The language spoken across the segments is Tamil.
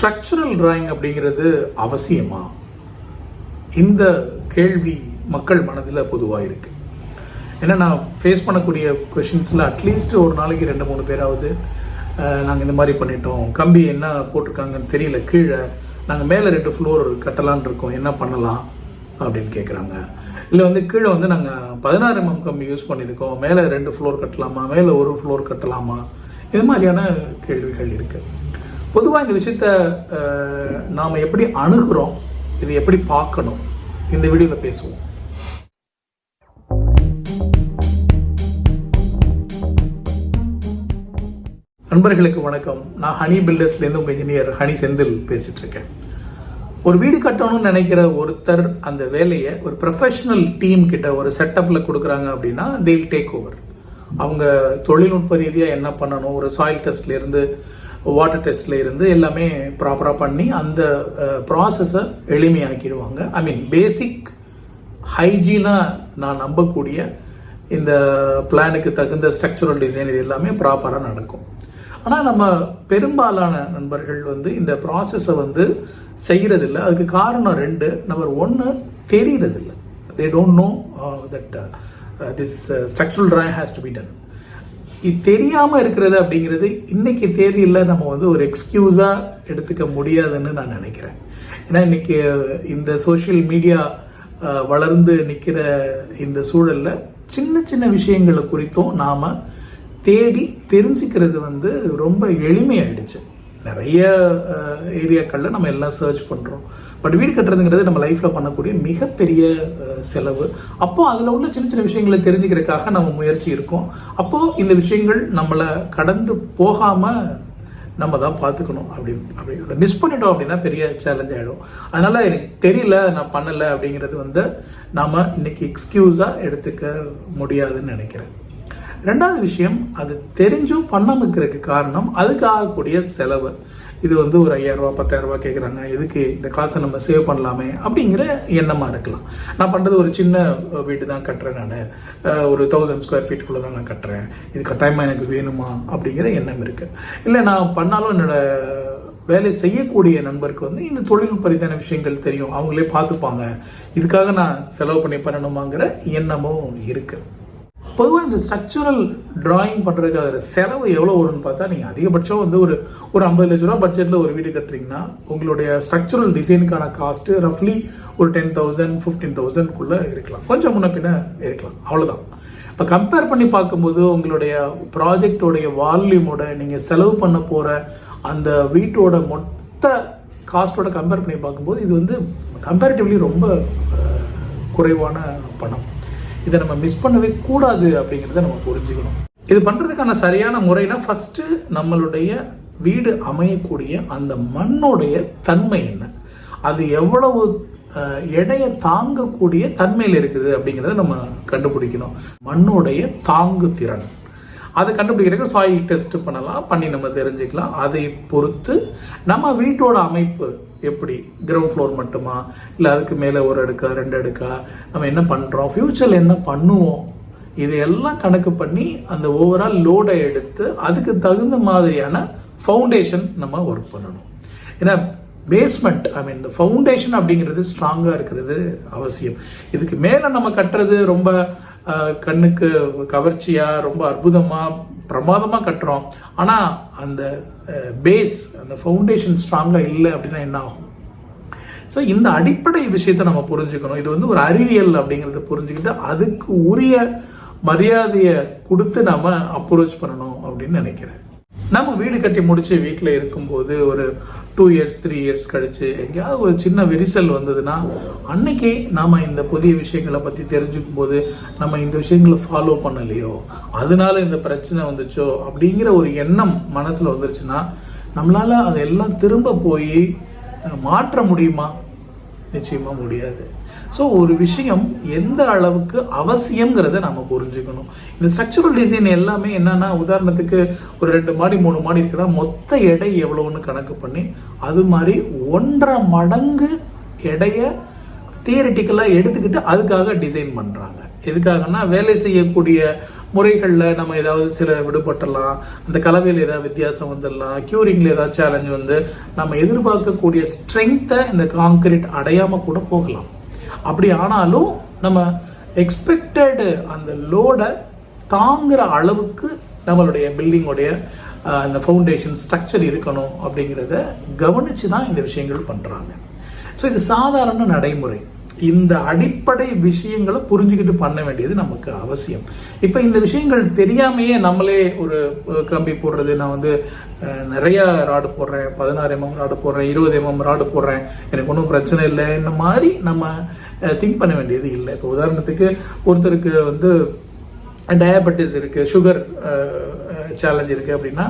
ஸ்ட்ரக்சரல் டிராயிங் அப்படிங்கிறது அவசியமா? இந்த கேள்வி மக்கள் மனதில் பொதுவாக இருக்கு. ஏன்னா நான் ஃபேஸ் பண்ணக்கூடிய கொஷின்ஸில் அட்லீஸ்ட் ஒரு நாளைக்கு ரெண்டு மூணு பேராவது நாங்கள் இந்த மாதிரி பண்ணிட்டோம். கம்பி என்ன போட்டிருக்காங்கன்னு தெரியல கீழே. நாங்கள் மேலே ரெண்டு ஃப்ளோர் கட்டலான் இருக்கோம். என்ன பண்ணலாம் அப்படின்னு கேட்குறாங்க இல்லை வந்து கீழே வந்து நாங்கள் பதினாறு எம்எம் கம்பி யூஸ் பண்ணியிருக்கோம். மேலே ரெண்டு ஃப்ளோர் கட்டலாமா? மேலே ஒரு ஃப்ளோர் கட்டலாமா? இது மாதிரியான கேள்விகள் இருக்குது பொதுவாக இந்த விஷயத்த நாம் எப்படி அணுகிறோம் இது எப்படி பார்க்கணும் இந்த வீடியோவில் பேசுவோம். நண்பர்களுக்கு வணக்கம். நான் ஹனி பில்டர்ஸ்லேருந்து உங்கள் இன்ஜினியர் ஹனி செந்தில் பேசிகிட்ருக்கேன் இருக்கேன் ஒரு வீடு கட்டணும்னு நினைக்கிற ஒருத்தர் அந்த வேலையை ஒரு ப்ரொஃபஷனல் டீம் கிட்ட ஒரு செட்டப்பில் கொடுக்குறாங்க அப்படின்னா தேல் டேக் ஓவர் அவங்க தொழில்நுட்ப ரீதியாக என்ன பண்ணணும் ஒரு சாயில் டெஸ்ட்லேருந்து வாட்டர் டெஸ்ட்ல இருந்து எல்லாமே ப்ராப்பராக பண்ணி அந்த ப்ராசஸை எளிமையாக்கிடுவாங்க. ஐ மீன் பேசிக் ஹைஜீனாக நான் நம்பக்கூடிய இந்த பிளானுக்கு தகுந்த ஸ்ட்ரக்சரல் டிசைன் இது எல்லாமே ப்ராப்பராக நடக்கும். ஆனால் நம்ம பெரும்பாலான நண்பர்கள் வந்து இந்த ப்ராசஸை வந்து செய்கிறதில்ல அதுக்கு காரணம் ரெண்டு. நம்பர் ஒன்று தெரியறதில்ல. They don't know that this structural drawing has to be done தெரியாமல் இருக்கிறது அப்படிங்கிறது இன்னைக்கு தேதியில் நம்ம வந்து ஒரு எக்ஸ்கியூஸாக எடுத்துக்க முடியாதுன்னு நான் நினைக்கிறேன். ஏன்னா இன்றைக்கி இந்த சோஷியல் மீடியா வளர்ந்து நிற்கிற இந்த சூழலில் சின்ன சின்ன விஷயங்களை குறித்தும் நாம் தேடி தெரிஞ்சுக்கிறது வந்து ரொம்ப எளிமையாயிடுச்சு. நிறைய ஏரியாக்களில் நம்ம எல்லாம் சர்ச் பண்ணுறோம் பட் வீடு கட்டுறதுங்கிறது நம்ம லைஃப்பில் பண்ணக்கூடிய மிகப்பெரிய செலவு. அப்போ அதில் உள்ள சின்ன சின்ன விஷயங்களை தெரிஞ்சுக்கிறதுக்காக நம்ம முயற்சி இருக்கோம். அப்போது இந்த விஷயங்கள் நம்மளை கடந்து போகாமல் நம்ம தான் பார்த்துக்கணும் அப்படி அப்படி அதை மிஸ் பண்ணிட்டோம் அப்படின்னா பெரிய சேலஞ்ச் ஆகிடும் அதனால் எனக்கு தெரியல நான் பண்ணலை அப்படிங்கிறது வந்து நாம் இன்னைக்கு எக்ஸ்கியூஸாக எடுத்துக்க முடியாதுன்னு நினைக்கிறேன். ரெண்டாவது விஷயம் அது தெரிஞ்சும் பண்ணாமல் இருக்கிறதுக்கு காரணம் அதுக்கு ஆகக்கூடிய செலவு. இது வந்து ஒரு ஐயாயிரரூபா பத்தாயிரரூபா பத்தாயிரம் கேட்குறாங்க எதுக்கு இந்த காசை நம்ம சேவ் பண்ணலாமே அப்படிங்கிற எண்ணமாக இருக்கலாம். நான் பண்ணுறது ஒரு சின்ன வீடு தான் கட்டுறேன் நான். ஒரு தௌசண்ட் ஸ்கொயர் ஃபீட்டுக்குள்ளே தான் நான் கட்டுறேன். இது கட்டாயமாக எனக்கு வேணுமா அப்படிங்கிற எண்ணம் இருக்குது இல்லை நான் பண்ணாலும் என்னோடய வேலை செய்யக்கூடிய நண்பருக்கு வந்து இந்த தொழில்நுட்ப ரீதியான விஷயங்கள் தெரியும். அவங்களே பார்த்துப்பாங்க. இதுக்காக நான் செலவு பண்ணி பண்ணணுமாங்கிற எண்ணமும் இருக்குது பொதுவாக இந்த ஸ்ட்ரக்சரல் டிராயிங் பண்ணுறதுக்காக செலவு எவ்வளோ வரும்னு பார்த்தா நீங்கள் அதிகபட்சம் வந்து ஒரு ஒரு ஐம்பது லட்ச ரூபா பட்ஜெட்டில் ஒரு வீடு கட்டுறீங்கன்னா உங்களுடைய ஸ்ட்ரக்சரல் டிசைனுக்கான காஸ்ட்டு ரஃப்லி ஒரு டென் தௌசண்ட் ஃபிஃப்டீன் தௌசண்ட்குள்ளே இருக்கலாம். கொஞ்சம் முன்ன பின்ன இருக்கலாம். அவ்வளோதான் இப்போ கம்பேர் பண்ணி பார்க்கும்போது உங்களுடைய ப்ராஜெக்டோடைய வால்யூமோட நீங்கள் செலவு பண்ண போகிற அந்த வீட்டோட மொத்த காஸ்ட்டோட கம்பேர் பண்ணி பார்க்கும்போது இது வந்து கம்பேரிட்டிவ்லி ரொம்ப குறைவான பணம். இதை நம்ம மிஸ் பண்ணவே கூடாது அப்படிங்கிறத நம்ம புரிஞ்சுக்கணும். இது பண்ணுறதுக்கான சரியான முறைனா ஃபஸ்ட்டு நம்மளுடைய வீடு அமையக்கூடிய அந்த மண்ணுடைய தன்மை என்ன? அது எவ்வளவு எடையை தாங்கக்கூடிய தன்மையில் இருக்குது அப்படிங்கிறத நம்ம கண்டுபிடிக்கணும். மண்ணுடைய தாங்கு திறன் அதை கண்டுபிடிக்கிறதுக்கு சாயில் டெஸ்ட் பண்ணலாம். பண்ணி நம்ம தெரிஞ்சுக்கலாம். அதை பொறுத்து நம்ம வீட்டோட அமைப்பு எப்படி? கிரவுண்ட் ஃப்ளோர் மட்டுமா? இல்லை அதுக்கு மேலே ஒரு அடுக்கா ரெண்டு அடுக்கா? நம்ம என்ன பண்ணுறோம் ஃப்யூச்சரில் என்ன பண்ணுவோம்? இதையெல்லாம் கணக்கு பண்ணி அந்த ஓவரால் லோடை எடுத்து அதுக்கு தகுந்த மாதிரியான ஃபவுண்டேஷன் நம்ம ஒர்க் பண்ணணும். ஏன்னா பேஸ்மெண்ட் ஐ மீன் இந்த ஃபவுண்டேஷன் அப்படிங்கிறது ஸ்ட்ராங்காக இருக்கிறது அவசியம். இதுக்கு மேலே நம்ம கட்டுறது ரொம்ப கண்ணுக்கு கவர்ச்சியாக ரொம்ப அற்புதமாக பிரமாதமாக கட்டுறோம். ஆனால் அந்த பேஸ் அந்த ஃபவுண்டேஷன் ஸ்ட்ராங்காக இல்லை அப்படின்னா என்ன ஆகும்? ஸோ இந்த அடிப்படை விஷயத்தை நம்ம புரிஞ்சுக்கணும். இது வந்து ஒரு அறிவியல் அப்படிங்கிறத புரிஞ்சுக்கிட்டு அதுக்கு உரிய மரியாதையை கொடுத்து நாம் அப்ரோச் பண்ணணும் அப்படின்னு நினைக்கிறேன். நம்ம வீடு கட்டி முடிச்சு வீட்டில் இருக்கும்போது ஒரு டூ இயர்ஸ் த்ரீ இயர்ஸ் கழிச்சு எங்கேயாவது ஒரு சின்ன விரிசல் வந்ததுன்னா அன்னைக்கு நாம் இந்த புதிய விஷயங்களை பற்றி தெரிஞ்சுக்கும் போது நம்ம இந்த விஷயங்களை ஃபாலோ பண்ணலையோ? அதனால இந்த பிரச்சனை வந்துச்சோ? அப்படிங்கிற ஒரு எண்ணம் மனசில் வந்துருச்சுன்னா நம்மளால் அதெல்லாம் திரும்ப போய் மாற்ற முடியுமா? நிச்சயமாக முடியாது. ஸோ ஒரு விஷயம் எந்த அளவுக்கு அவசியங்கிறத நம்ம புரிஞ்சுக்கணும். இந்த ஸ்ட்ரக்சரல் டிசைன் எல்லாமே என்னென்னா உதாரணத்துக்கு ஒரு ரெண்டு மாடி மூணு மாடி இருக்குன்னா மொத்த எடை எவ்வளோன்னு கணக்கு பண்ணி அது மாதிரி ஒன்றரை மடங்கு எடையை தியரிட்டிக்கலாக எடுத்துக்கிட்டு அதுக்காக டிசைன் பண்ணுறாங்க எதுக்காகன்னா வேலை செய்யக்கூடிய முறைகளில் நம்ம ஏதாவது சில விடுபட்டலாம் அந்த கலவையில் ஏதாவது வித்தியாசம் வந்துடலாம் க்யூரிங்கில் ஏதாவது சேலஞ்ச் வந்து நம்ம எதிர்பார்க்கக்கூடிய ஸ்ட்ரென்த்தை இந்த காங்கிரீட் அடையாமல் கூட போகலாம். அப்படி ஆனாலும் நம்ம எக்ஸ்பெக்டடு அந்த லோடை தாங்குகிற அளவுக்கு நம்மளுடைய பில்டிங்கோடைய அந்த ஃபவுண்டேஷன் ஸ்ட்ரக்சர் இருக்கணும் அப்படிங்கிறத கவனித்து தான் இந்த விஷயங்கள் பண்ணுறாங்க ஸோ இது சாதாரண நடைமுறை. இந்த அடிப்படை விஷயங்களை புரிஞ்சுக்கிட்டு பண்ண வேண்டியது நமக்கு அவசியம். இப்போ இந்த விஷயங்கள் தெரியாமையே நம்மளே ஒரு கம்பி போடுறது நான் வந்து நிறைய ராடு போடுறேன் பதினாறு எம்எம் ராடு போடுறேன் இருபது எம்எம் ராடு போடுறேன் எனக்கு ஒன்றும் பிரச்சனை இல்லை இந்த மாதிரி நம்ம திங்க் பண்ண வேண்டியது இல்லை. இப்போ உதாரணத்துக்கு ஒருத்தருக்கு வந்து டயபெட்டிஸ் இருக்குது சுகர் சேலஞ்ச் இருக்குது அப்படின்னா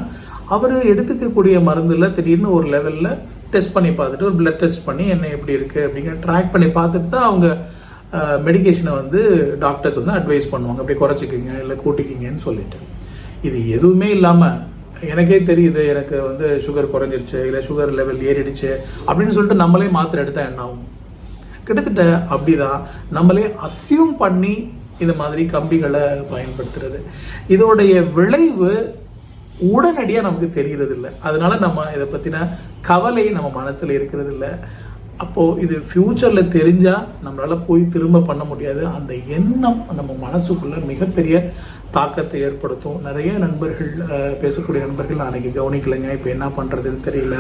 அவர் எடுத்துக்கக்கூடிய மருந்தில் திடீர்னு ஒரு லெவலில் டெஸ்ட் பண்ணி பார்த்துட்டு ஒரு பிளட் டெஸ்ட் பண்ணி என்ன எப்படி இருக்குது அப்படிங்கிற ட்ராக் பண்ணி பார்த்துட்டு தான் அவங்க மெடிகேஷனை வந்து டாக்டர்ஸ் வந்து அட்வைஸ் பண்ணுவாங்க. அப்படி குறைச்சிக்கிங்க இல்லை கூட்டிக்கிங்கன்னு சொல்லிட்டு. இது எதுவுமே இல்லாமல் எனக்கே தெரியுது எனக்கு வந்து சுகர் குறைஞ்சிருச்சு இல்லை சுகர் லெவல் ஏறிடுச்சு அப்படின்னு சொல்லிட்டு நம்மளே மாத்திரை எடுத்தால் என்ன ஆகும்? கிட்டத்தட்ட அப்படிதான். நம்மளே அசியூம் பண்ணி இந்த மாதிரி கம்பிகளை பயன்படுத்துறது. இதோடைய விளைவு உடனடியாக நமக்கு தெரிகிறது இல்லை அதனால நம்ம இதை பற்றின கவலை நம்ம மனசில் இருக்கிறது இல்லை அப்போது இது ஃப்யூச்சரில் தெரிஞ்சால் நம்மளால் போய் திரும்ப பண்ண முடியாது. அந்த எண்ணம் நம்ம மனசுக்குள்ளே மிகப்பெரிய தாக்கத்தை ஏற்படுத்தும். நிறைய நண்பர்கள் பேசக்கூடிய நண்பர்கள் அன்றைக்கி கவனிக்கலைங்க. இப்போ என்ன பண்ணுறதுன்னு தெரியல.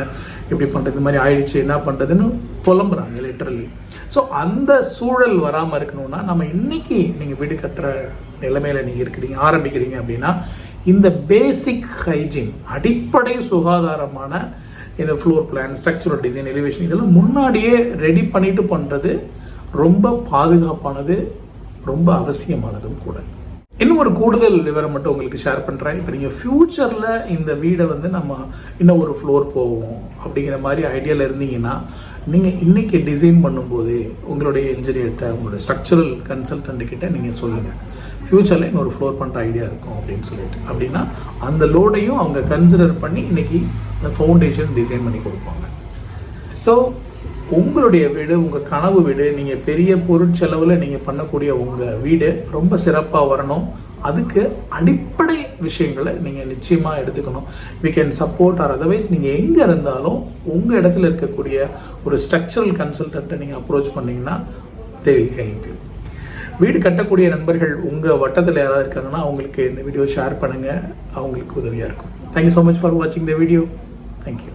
எப்படி பண்ணுறது இந்த மாதிரி ஆயிடுச்சு என்ன பண்ணுறதுன்னு புலம்புறாங்க லிட்டரலி ஸோ அந்த சூழல் வராமல் இருக்கணும்னா நம்ம இன்னைக்கு நீங்கள் வீடு கட்டுற நிலைமையில் நீங்கள் இருக்கிறீங்க ஆரம்பிக்கிறீங்க அப்படின்னா இந்த பேசிக் ஹைஜீன் அடிப்படை சுகாதாரமான இந்த floor plan structural design elevation இதெல்லாம் முன்னாடியே ரெடி பண்ணிட்டு பண்ணுறது ரொம்ப பாதுகாப்பானது ரொம்ப அவசியமானதும் கூட. இன்னும் ஒரு கூடுதல் விவரம் மட்டும் உங்களுக்கு ஷேர் பண்ணுறேன் இப்போ நீங்கள் ஃப்யூச்சரில் இந்த வீடை வந்து நம்ம இன்னும் ஒரு ஃப்ளோர் போவோம் அப்படிங்கிற மாதிரி ஐடியாவில் இருந்தீங்கன்னா நீங்கள் இன்றைக்கி டிசைன் பண்ணும்போது உங்களுடைய இன்ஜினியர்கிட்ட உங்களுடைய ஸ்ட்ரக்சரல் கன்சல்டன்ட் கிட்ட நீங்கள் சொல்லுங்கள் ஃப்யூச்சரில் இன்னொரு ஃப்ளோர் பண்ணுற ஐடியா இருக்கும் அப்படின்னு சொல்லிட்டு. அப்படின்னா அந்த லோடையும் அவங்க கன்சிடர் பண்ணி இன்னைக்கு அந்த ஃபவுண்டேஷன் டிசைன் பண்ணி கொடுப்பாங்க. ஸோ உங்களுடைய வீடு உங்கள் கனவு வீடு நீங்கள் பெரிய பொருட்செலவில் நீங்கள் பண்ணக்கூடிய உங்கள் வீடு ரொம்ப சிறப்பாக வரணும். அதுக்கு அடிப்படை விஷயங்களை நீங்கள் நிச்சயமாக எடுத்துக்கணும். We can support or otherwise நீங்கள் எங்கே இருந்தாலும் உங்கள் இடத்துல இருக்கக்கூடிய ஒரு ஸ்ட்ரக்சரல் கன்சல்டண்ட்டை நீங்கள் அப்ரோச் பண்ணிங்கன்னா தே வில் ஹெல்ப் யூ வீடு கட்டக்கூடிய நண்பர்கள் உங்கள் வட்டத்தில் யாராவது இருக்காங்கன்னா அவங்களுக்கு இந்த வீடியோ ஷேர் பண்ணுங்கள் அவங்களுக்கு உதவியாக இருக்கும். தேங்க்யூ ஸோ மச் ஃபார் வாட்சிங் த வீடியோ தேங்க்யூ